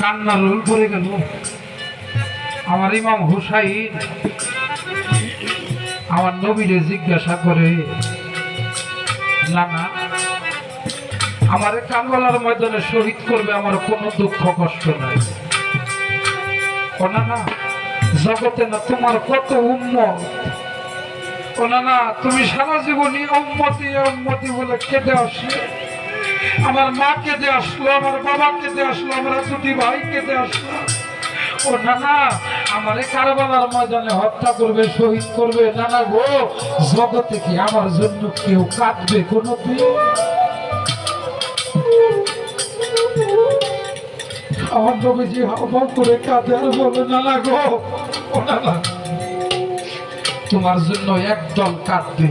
কান্না রোল করে গেল। আমার ইমাম হুসাইন আমার নবীরে জিজ্ঞাসা করে না না আমার কানবালার ময়দানে শহীদ করবে আমার কোনো দুঃখ, কষ্ট নাই। না জগতে না তোমার কত উম্মত? ও না তুমি সারা জীবনই উম্মতি উম্মতি বলে কেঁদে আসলে আমার মা কেঁদে আসলো, আমার বাবা কেঁদে আসলো, আমরা দুটি ভাই কেঁদে আসলো। ও না না আমারে কারবালার ময়দানে হত্যা করবে, শহীদ করবে। না না গো, জগতে কি আমার জন্য কেউ কাঁদবে কোনো আমার নবীজি হাওয়া করে কাঁদে আর বলে না না গো, ও না না তোমার জন্য একদল কাঁদবে।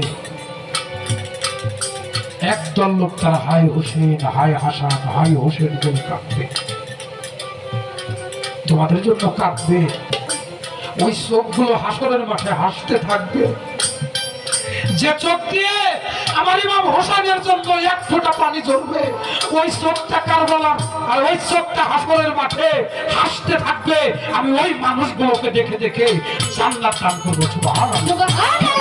একদল লোক তারা হাই হোসেন হাই হাসান হাই হোসেন বলে কাঁদবে তোমাদের জন্য কাঁদবে ওই চোখগুলো হাসরের মাঠে হাসতে থাকবে। যে চোখ দিয়ে আমার ইমাম হোসেনের জন্য এক ফোঁটা পানি ঝরবে ওই চোখটা কারবালার আর ওই চোখটা হাসরের মাঠে হাসতে থাকবে। আমি ওই মানুষগুলোকে দেখে দেখে জান্নাত দান করব। সুবহানাল্লাহ।